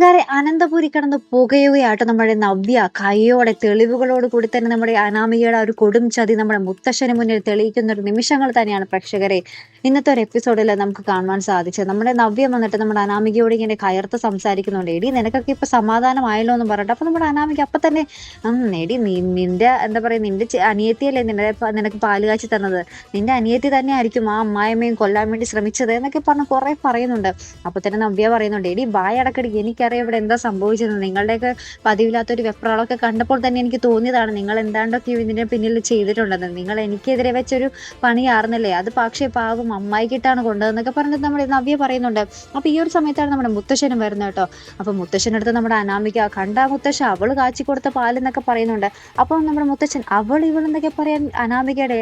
കൂട്ടുകാരെ അനന്തപുരി കിടന്ന് പുകയുകയാട്ടോ നമ്മുടെ നവ്യ. കൈയോടെ തെളിവുകളോട് കൂടി തന്നെ നമ്മുടെ അനാമികയുടെ ഒരു കൊടും ചതി നമ്മുടെ മുത്തശ്ശന് മുന്നിൽ തെളിയിക്കുന്ന ഒരു നിമിഷങ്ങൾ തന്നെയാണ് പ്രേക്ഷകരെ ഇന്നത്തെ ഒരു എപ്പിസോഡിൽ നമുക്ക് കാണുവാൻ സാധിച്ചത്. നമ്മുടെ നവ്യ വന്നിട്ട് നമ്മുടെ അനാമികയോട് ഇങ്ങനെ കയർത്ത് സംസാരിക്കുന്നുണ്ട്. എടി നിനക്കൊക്കെ ഇപ്പൊ സമാധാനമായല്ലോ എന്ന് പറഞ്ഞിട്ട്. അപ്പൊ നമ്മുടെ അനാമിക അപ്പൊ തന്നെ എടി നിന്റെ എന്താ പറയാ നിന്റെ അനിയത്തിയല്ലേ നിന്റെ നിനക്ക് പാൽ കാച്ചി തന്നത്. നിന്റെ അനിയത്തി തന്നെ ആയിരിക്കും ആ അമ്മായിമ്മയും കൊല്ലാൻ വേണ്ടി ശ്രമിച്ചത് എന്നൊക്കെ പറഞ്ഞ് കുറെ പറയുന്നുണ്ട്. അപ്പൊ തന്നെ നവ്യ പറയുന്നുണ്ട് എടി വായടക്കടി എനിക്കറിയാം ഇവിടെ എന്താ സംഭവിച്ചത്. നിങ്ങളുടെയൊക്കെ പതിവില്ലാത്തൊരു വെപ്രാളൊക്കെ കണ്ടപ്പോൾ തന്നെ എനിക്ക് തോന്നിയതാണ് നിങ്ങൾ എന്താണ്ടൊക്കെ ഇതിന്റെ പിന്നിൽ ചെയ്തിട്ടുണ്ടെന്ന് നിങ്ങൾ എനിക്കെതിരെ വെച്ചൊരു പണിയാർന്നല്ലേ അത് പക്ഷേ പാവം അമ്മായിക്കിട്ടാണ് കൊണ്ടതെന്നൊക്കെ പറഞ്ഞിട്ട് നമ്മുടെ നവ്യ പറയുന്നുണ്ട്. അപ്പോൾ ഈ ഒരു സമയത്താണ് നമ്മുടെ മുത്തശ്ശനും വരുന്നത് കേട്ടോ. അപ്പൊ മുത്തശ്ശനടുത്ത് നമ്മുടെ അനാമിക കണ്ട മുത്തശ്ശ അവൾ കാച്ചി കൊടുത്ത പാലെന്നൊക്കെ പറയുന്നുണ്ട്. അപ്പോൾ നമ്മുടെ മുത്തശ്ശൻ അവൾ ഇവളെന്നൊക്കെ പറയാൻ അനാമികയുടെ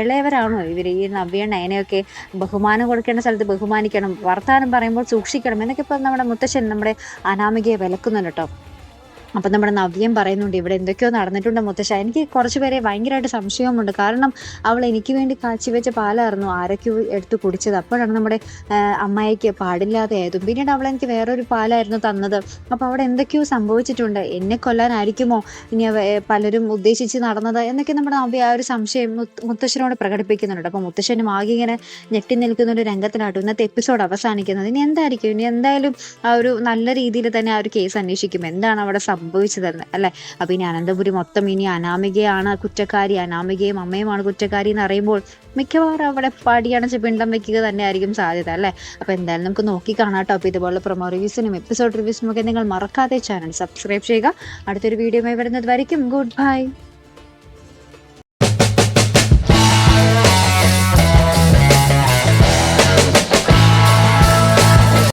ഇളയവരാണോ ഇവർ? ഈ നവ്യ നയനയൊക്കെ ബഹുമാനം കൊടുക്കേണ്ട സ്ഥലത്ത് ബഹുമാനിക്കണം വർത്താനം പറയുമ്പോൾ സൂക്ഷിക്കണം എന്നൊക്കെ ഇപ്പൊ നമ്മുടെ മുത്തശ്ശൻ നമ്മുടെ അനാമികയെ വിലക്കുന്നുണ്ട് കേട്ടോ. അപ്പം നമ്മുടെ നവ്യം പറയുന്നുണ്ട് ഇവിടെ എന്തൊക്കെയോ നടന്നിട്ടുണ്ട് മുത്തശ്ശ. എനിക്ക് കുറച്ച് പേരെ ഭയങ്കരമായിട്ട് സംശയമുണ്ട് കാരണം അവൾ എനിക്ക് വേണ്ടി കാച്ചി വെച്ച പാലായിരുന്നു ആരൊക്കെയോ എടുത്ത് കുടിച്ചത്. അപ്പോഴാണ് നമ്മുടെ അമ്മായിക്ക് പാടില്ലാതെ ആയതും. പിന്നീട് അവൾ എനിക്ക് വേറൊരു പാലായിരുന്നു തന്നത്. അപ്പോൾ അവിടെ എന്തൊക്കെയോ സംഭവിച്ചിട്ടുണ്ട്. എന്നെ കൊല്ലാനായിരിക്കുമോ? ഇനി പലരും ഉദ്ദേശിച്ച് നടന്നത് എന്നൊക്കെ നമ്മുടെ നവ്യ ആ ഒരു സംശയം മുത്ത് മുത്തശ്ശനോട് പ്രകടിപ്പിക്കുന്നുണ്ട്. അപ്പോൾ മുത്തശ്ശനും ആകെ ഇങ്ങനെ ഞെട്ടി നിൽക്കുന്ന ഒരു രംഗത്തിലാട്ടും ഇന്നത്തെ എപ്പിസോഡ് അവസാനിക്കുന്നത്. ഇനി എന്തായിരിക്കും? ഇനി എന്തായാലും ആ ഒരു നല്ല രീതിയിൽ തന്നെ ആ ഒരു കേസ് അന്വേഷിക്കും. എന്താണ് അവിടെ സംഭവിച്ചതെന്ന് അല്ലേ? അപ്പൊ ഇനി അനന്തപുരി മൊത്തം ഇനി അനാമികയാണ് കുറ്റക്കാരി അനാമികയും അമ്മയുമാണ് കുറ്റക്കാരി എന്ന് അറിയുമ്പോൾ മിക്കവാറും അവിടെ പടിയണച്ച് പിണ്ടം വെക്കുക തന്നെ ആയിരിക്കും സാധ്യത അല്ലേ? അപ്പോൾ എന്തായാലും നമുക്ക് നോക്കി കാണാട്ടോ അപ്പോൾ ഇതുപോലെ പ്രൊമോ റിവ്യൂസിനും എപ്പിസോഡ് റിവ്യൂസിനും ഒക്കെ നിങ്ങൾ മറക്കാതെ ചാനൽ സബ്സ്ക്രൈബ് ചെയ്യുക. അടുത്തൊരു വീഡിയോ വരുന്നത് വരയ്ക്കും ഗുഡ് ബൈ